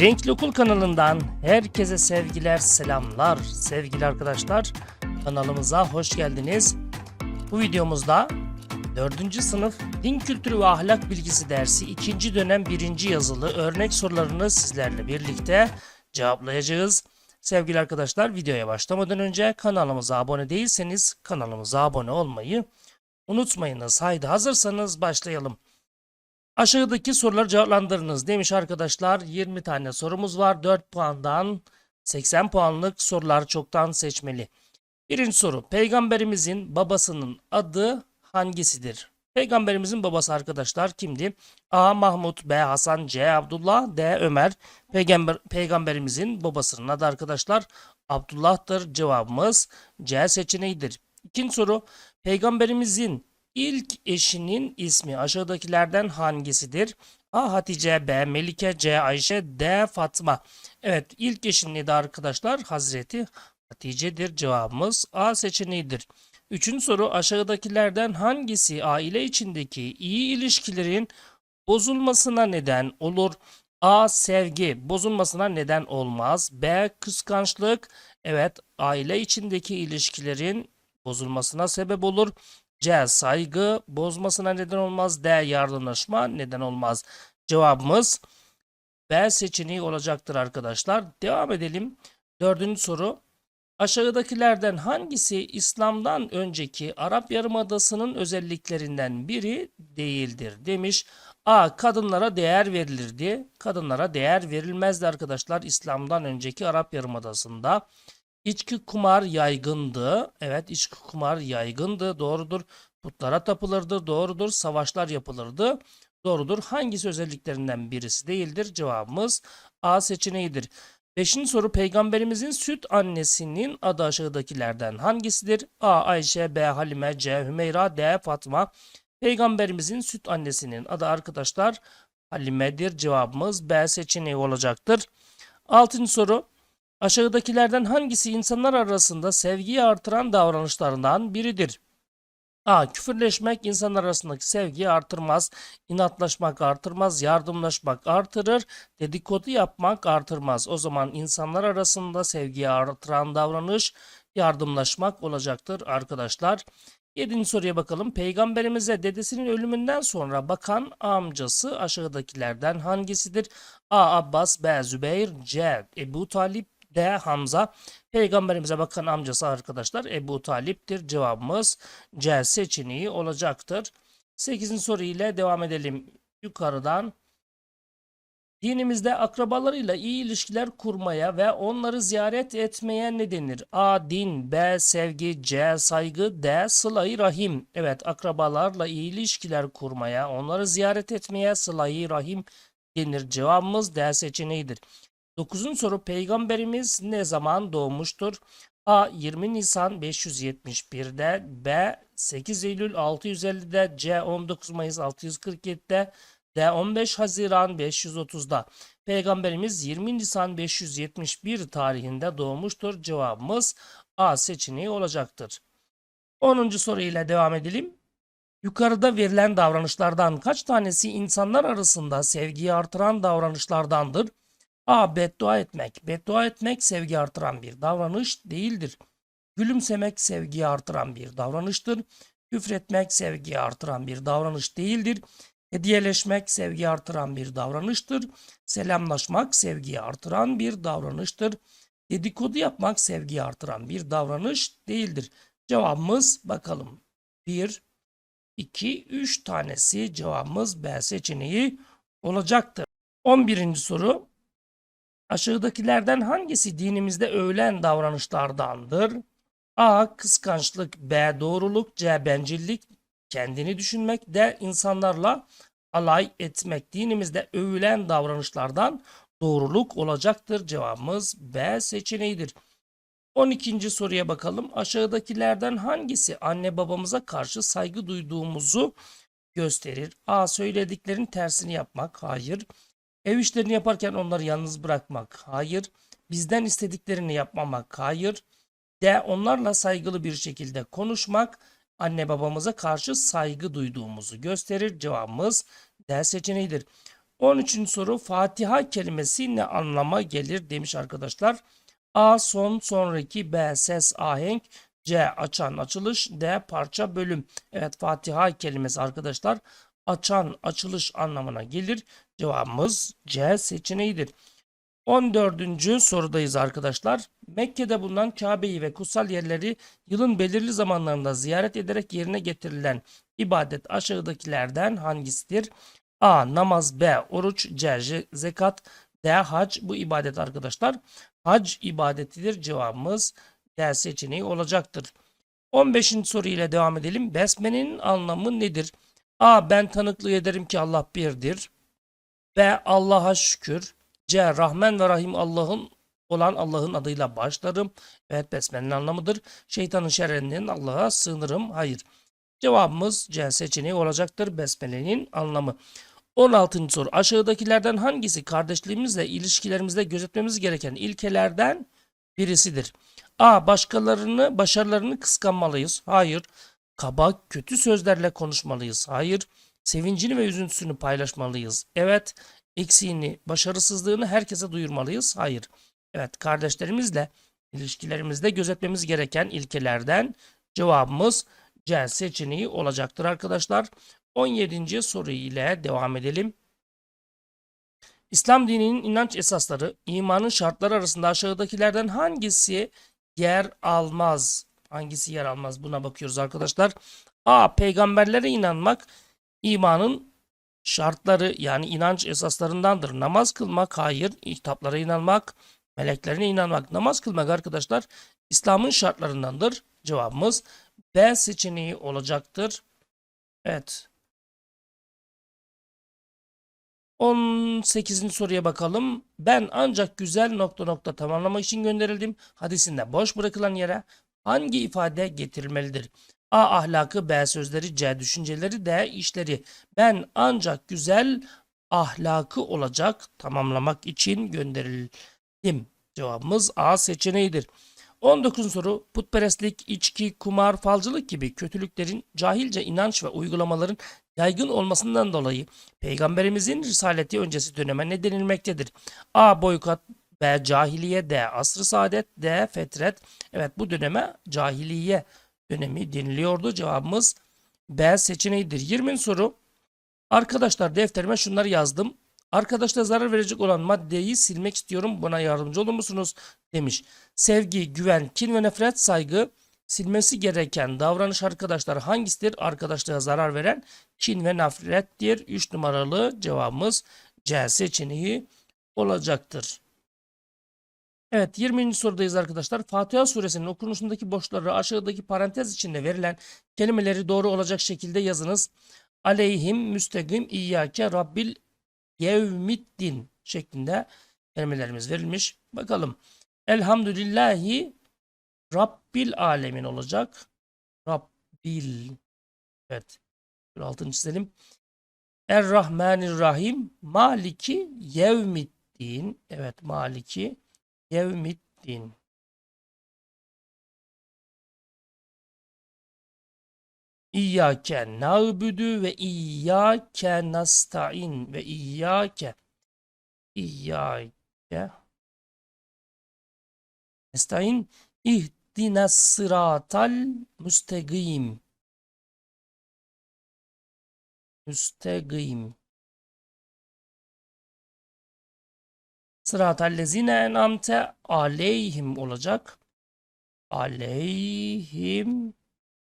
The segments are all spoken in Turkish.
Renkli Okul kanalından herkese sevgiler, selamlar. Sevgili arkadaşlar, kanalımıza hoş geldiniz. Bu videomuzda 4. sınıf Din Kültürü ve Ahlak Bilgisi dersi 2. dönem 1. yazılı örnek sorularını sizlerle birlikte cevaplayacağız. Sevgili arkadaşlar, videoya başlamadan önce kanalımıza abone değilseniz kanalımıza abone olmayı unutmayınız. Haydi hazırsanız başlayalım. Aşağıdaki soruları cevaplandırınız demiş arkadaşlar. 20 tane sorumuz var. 4 puandan 80 puanlık sorular çoktan seçmeli. Birinci soru. Peygamberimizin babasının adı hangisidir? Peygamberimizin babası arkadaşlar kimdi? A. Mahmut, B. Hasan, C. Abdullah, D. Ömer. Peygamber, peygamberimizin babasının adı arkadaşlar Abdullah'tır. Cevabımız C seçeneğidir. İkinci soru. Peygamberimizin ilk eşinin ismi aşağıdakilerden hangisidir? A. Hatice, B. Melike, C. Ayşe, D. Fatma. Evet ilk eşinin adı arkadaşlar Hazreti Hatice'dir. Cevabımız A seçeneğidir. Üçüncü soru aşağıdakilerden hangisi aile içindeki iyi ilişkilerin bozulmasına neden olur? A. Sevgi bozulmasına neden olmaz. B. Kıskançlık evet aile içindeki ilişkilerin bozulmasına sebep olur. C. Saygı bozmasına neden olmaz. D. Yardımlaşma neden olmaz. Cevabımız B seçeneği olacaktır arkadaşlar. Devam edelim. Dördüncü soru. Aşağıdakilerden hangisi İslam'dan önceki Arap Yarımadası'nın özelliklerinden biri değildir demiş. A. Kadınlara değer verilirdi. Kadınlara değer verilmezdi arkadaşlar İslam'dan önceki Arap Yarımadası'nda. İçki kumar yaygındı. Evet içki kumar yaygındı. Doğrudur. Putlara tapılırdı. Doğrudur. Savaşlar yapılırdı. Doğrudur. Hangisi özelliklerinden birisi değildir? Cevabımız A seçeneğidir. Beşinci soru peygamberimizin süt annesinin adı aşağıdakilerden hangisidir? A. Ayşe, B. Halime, C. Hümeyra, D. Fatma. Peygamberimizin süt annesinin adı arkadaşlar Halime'dir. Cevabımız B seçeneği olacaktır. Altıncı soru. Aşağıdakilerden hangisi insanlar arasında sevgiyi artıran davranışlarından biridir? A. Küfürleşmek insanlar arasındaki sevgiyi artırmaz. İnatlaşmak artırmaz. Yardımlaşmak artırır. Dedikodu yapmak artırmaz. O zaman insanlar arasında sevgiyi artıran davranış yardımlaşmak olacaktır arkadaşlar. Yedinci soruya bakalım. Peygamberimize dedesinin ölümünden sonra bakan amcası aşağıdakilerden hangisidir? A. Abbas, B. Zübeyir, C. Ebu Talip, D. Hamza. Peygamberimize bakan amcası arkadaşlar Ebu Talip'tir. Cevabımız C seçeneği olacaktır. 8. soru ile devam edelim yukarıdan. Dinimizde akrabalarıyla iyi ilişkiler kurmaya ve onları ziyaret etmeye ne denir? A. Din B. Sevgi C. Saygı D. Sıla-i Rahim Evet akrabalarla iyi ilişkiler kurmaya, onları ziyaret etmeye sıla-i Rahim denir. Cevabımız D seçeneğidir. 9. soru Peygamberimiz ne zaman doğmuştur? A. 20 Nisan 571'de B. 8 Eylül 650'de C. 19 Mayıs 647'de D. 15 Haziran 530'da. Peygamberimiz 20 Nisan 571 tarihinde doğmuştur. Cevabımız A seçeneği olacaktır. 10. soru ile devam edelim. Yukarıda verilen davranışlardan kaç tanesi insanlar arasında sevgiyi artıran davranışlardandır? A. Beddua etmek. Beddua etmek sevgi artıran bir davranış değildir. Gülümsemek sevgiyi artıran bir davranıştır. Küfretmek sevgiyi artıran bir davranış değildir. Hediyeleşmek sevgi artıran bir davranıştır. Selamlaşmak sevgiyi artıran bir davranıştır. Dedikodu yapmak sevgiyi artıran bir davranış değildir. Cevabımız bakalım. 1, 2, 3 tanesi cevabımız B seçeneği olacaktır. 11. soru. Aşağıdakilerden hangisi dinimizde övülen davranışlardandır? A. Kıskançlık B. Doğruluk C. Bencillik Kendini düşünmek D. insanlarla alay etmek dinimizde övülen davranışlardan doğruluk olacaktır. Cevabımız B seçeneğidir. 12. soruya bakalım. Aşağıdakilerden hangisi anne babamıza karşı saygı duyduğumuzu gösterir? A. Söylediklerin tersini yapmak. Hayır. Ev işlerini yaparken onları yalnız bırakmak. Hayır. Bizden istediklerini yapmamak. Hayır. D. Onlarla saygılı bir şekilde konuşmak. Anne babamıza karşı saygı duyduğumuzu gösterir. Cevabımız D seçeneğidir. 13. soru Fatiha kelimesi ne anlama gelir demiş arkadaşlar. A. Son sonraki B. Ses ahenk C. Açan açılış D. Parça bölüm. Evet Fatiha kelimesi arkadaşlar açan açılış anlamına gelir. Cevabımız C seçeneğidir. 14. sorudayız arkadaşlar. Mekke'de bulunan Kabe'yi ve kutsal yerleri yılın belirli zamanlarında ziyaret ederek yerine getirilen ibadet aşağıdakilerden hangisidir? A. Namaz B. Oruç C. Zekat D. Hac bu ibadet arkadaşlar. Hac ibadetidir. Cevabımız D seçeneği olacaktır. 15. soru ile devam edelim. Besmele'nin anlamı nedir? A. Ben tanıklık ederim ki Allah birdir. B. Allah'a şükür. C. Rahman ve Rahim Allah'ın olan Allah'ın adıyla başlarım. Evet besmelenin anlamıdır. Şeytanın şerrinden Allah'a sığınırım. Hayır. Cevabımız C seçeneği olacaktır. Besmelenin anlamı. 16. soru. Aşağıdakilerden hangisi kardeşliğimizle ilişkilerimizde gözetmemiz gereken ilkelerden birisidir? A. Başkalarını, başarılarını kıskanmalıyız. Hayır. Kaba, kötü sözlerle konuşmalıyız. Hayır. Sevincini ve üzüntüsünü paylaşmalıyız. Evet. Eksiğini, başarısızlığını herkese duyurmalıyız. Hayır. Evet. Kardeşlerimizle ilişkilerimizde gözetmemiz gereken ilkelerden cevabımız C seçeneği olacaktır arkadaşlar. 17. soru ile devam edelim. İslam dininin inanç esasları, imanın şartları arasında aşağıdakilerden hangisi yer almaz? Hangisi yer almaz? Buna bakıyoruz arkadaşlar. A. Peygamberlere inanmak imanın şartları yani inanç esaslarındandır. Namaz kılmak hayır. Kitaplara inanmak, meleklerine inanmak. Namaz kılmak arkadaşlar İslam'ın şartlarındandır. Cevabımız B seçeneği olacaktır. Evet. 18. soruya bakalım. Ben ancak güzel nokta nokta tamamlamak için gönderildim. Hadisinde boş bırakılan yere hangi ifade getirilmelidir? A. Ahlakı, B. Sözleri, C. Düşünceleri, D. işleri. Ben ancak güzel ahlakı olacak tamamlamak için gönderildim. Cevabımız A seçeneğidir. 19. soru putperestlik, içki, kumar, falcılık gibi kötülüklerin cahilce inanç ve uygulamaların yaygın olmasından dolayı Peygamberimizin risaleti öncesi döneme ne denilmektedir? A. Boykot B. Cahiliye D. Asr-ı saadet D. Fetret Evet bu döneme cahiliye dönemi deniliyordu. Cevabımız B seçeneğidir. 20. soru Arkadaşlar defterime şunları yazdım. Arkadaşlar zarar verecek olan maddeyi silmek istiyorum. Buna yardımcı olur musunuz? Demiş. Sevgi, güven, kin ve nefret, saygı silmesi gereken davranış arkadaşlar hangisidir? Arkadaşlığa zarar veren kin ve nefrettir. 3 numaralı cevabımız C seçeneği olacaktır. Evet 20. sorudayız arkadaşlar. Fatiha suresinin okunuşundaki boşları aşağıdaki parantez içinde verilen kelimeleri doğru olacak şekilde yazınız. Aleyhim müstegim iyyake rabbil yevmiddin şeklinde kelimelerimiz verilmiş. Bakalım. Elhamdülillahi Rabbil alemin olacak. Rabbil. Evet. Bir altını çizelim. Errahmanirrahim. Maliki yevmiddin. Evet Maliki yevmiddin. İyyâke na'budu ve iyyâke nasta'in ve iyyâke iyyâke nesta'in ihdina sıratal müstegim müstegim sıratal lezine en'amte aleyhim olacak aleyhim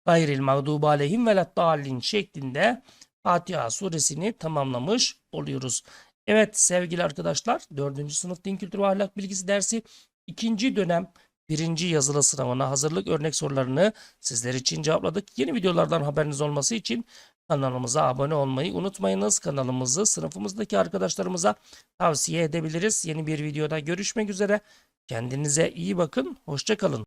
gayril mağdubu aleyhim veleddallin şeklinde Fatiha suresini tamamlamış oluyoruz. Evet sevgili arkadaşlar 4. sınıf din kültürü ve ahlak bilgisi dersi ikinci dönem birinci yazılı sınavına hazırlık örnek sorularını sizler için cevapladık. Yeni videolardan haberiniz olması için kanalımıza abone olmayı unutmayınız. Kanalımızı sınıfımızdaki arkadaşlarımıza tavsiye edebiliriz. Yeni bir videoda görüşmek üzere. Kendinize iyi bakın. Hoşçakalın.